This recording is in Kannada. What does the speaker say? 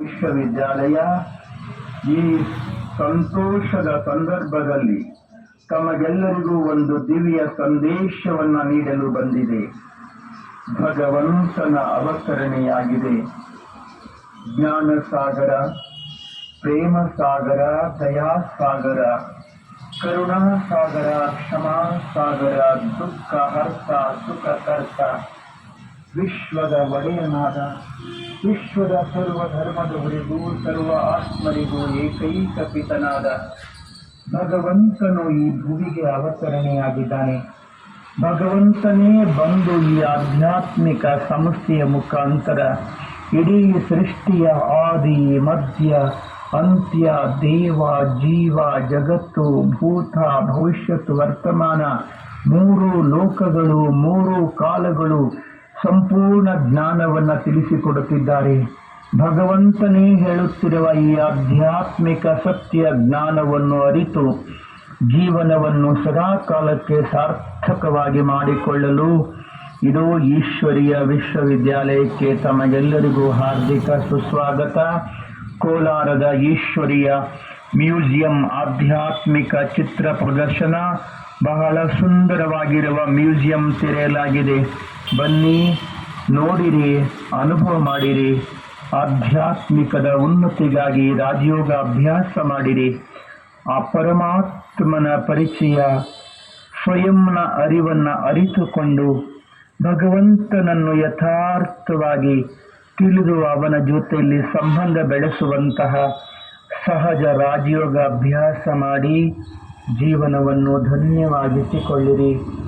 ವಿಶ್ವವಿದ್ಯಾಲಯ ಈ ಸಂತೋಷದ ಸಂದರ್ಭದಲ್ಲಿ ತಮಗೆಲ್ಲರಿಗೂ ಒಂದು ದಿವ್ಯ ಸಂದೇಶವನ್ನ ನೀಡಲು ಬಂದಿದೆ. ಭಗವಂತನ ಅವತರಣೆಯಾಗಿದೆ. ಜ್ಞಾನ ಸಾಗರ ಪ್ರೇಮ ಸಾಗರ ದಯಾ ಸಾಗರ ಕರುಣಾ ಸಾಗರ ಕ್ಷಮಾ ಸಾಗರ ದುಃಖ ಹರ್ತ ಸುಖ ಕರ್ತ ವಿಶ್ವದ ಒಡೆಯನಾದ, ವಿಶ್ವದ ಸರ್ವ ಧರ್ಮದವರಿಗೂ ಸರ್ವ ಆತ್ಮರಿಗೂ ಏಕೈಕ ಪಿತನಾದ ಭಗವಂತನು ಈ ಭೂಮಿಗೆ ಅವತರಣೆಯಾಗಿದ್ದಾನೆ. ಭಗವಂತನೇ ಬಂದು ಈ ಆಧ್ಯಾತ್ಮಿಕ ಸಂಸ್ಥೆಯ ಮುಖಾಂತರ ಇಡೀ ಸೃಷ್ಟಿಯ ಆದಿ, ಮಧ್ಯ, ಅಂತ್ಯ, ದೇವ, ಜೀವ, ಜಗತ್ತು, ಭೂತ ಭವಿಷ್ಯತ್ ವರ್ತಮಾನ, ಮೂರು ಲೋಕಗಳು, ಮೂರು ಕಾಲಗಳು ಸಂಪೂರ್ಣ ಜ್ಞಾನವನ್ನು ತಿಳಿಸಿಕೊಡುತ್ತಿದ್ದಾರೆ. ಭಗವಂತನೇ ಹೇಳುತ್ತಿರುವ ಈ ಆಧ್ಯಾತ್ಮಿಕ ಸತ್ಯ ಜ್ಞಾನವನ್ನು ಅರಿತು ಜೀವನವನ್ನು ಸದಾ ಕಾಲಕ್ಕೆ ಸಾರ್ಥಕವಾಗಿ ಮಾಡಿಕೊಳ್ಳಲು ಇದು ಈಶ್ವರಿಯ ವಿಶ್ವವಿದ್ಯಾಲಯಕ್ಕೆ ತಮಗೆಲ್ಲರಿಗೂ ಹಾರ್ದಿಕ ಸುಸ್ವಾಗತ. ಕೋಲಾರದ ಈಶ್ವರಿಯ ಮ್ಯೂಸಿಯಂ ಆಧ್ಯಾತ್ಮಿಕ ಚಿತ್ರ ಪ್ರದರ್ಶನ ಬಹಳ ಸುಂದರವಾಗಿರುವ ಮ್ಯೂಸಿಯಂ ತೆರೆಯಲಾಗಿದೆ. ಬನ್ನಿ, ನೋಡಿರಿ, ಅನುಭವ ಮಾಡಿರಿ. ಆಧ್ಯಾತ್ಮಿಕದ ಉನ್ನತಿಗಾಗಿ ರಾಜಯೋಗ ಅಭ್ಯಾಸ ಮಾಡಿರಿ. ಆ ಪರಮಾತ್ಮನ ಪರಿಚಯ, ಸ್ವಯಂನ ಅರಿವನ್ನ ಅರಿತುಕೊಂಡು ಭಗವಂತನನ್ನು ಯಥಾರ್ಥವಾಗಿ ತಿಳಿದು ಅವನ ಜೊತೆಯಲ್ಲಿ ಸಂಬಂಧ ಬೆಳೆಸುವಂತಹ ಸಹಜ ರಾಜಯೋಗ ಅಭ್ಯಾಸ ಮಾಡಿ ಜೀವನವನ್ನು ಧನ್ಯವಾಗಿಸಿಕೊಳ್ಳಿರಿ.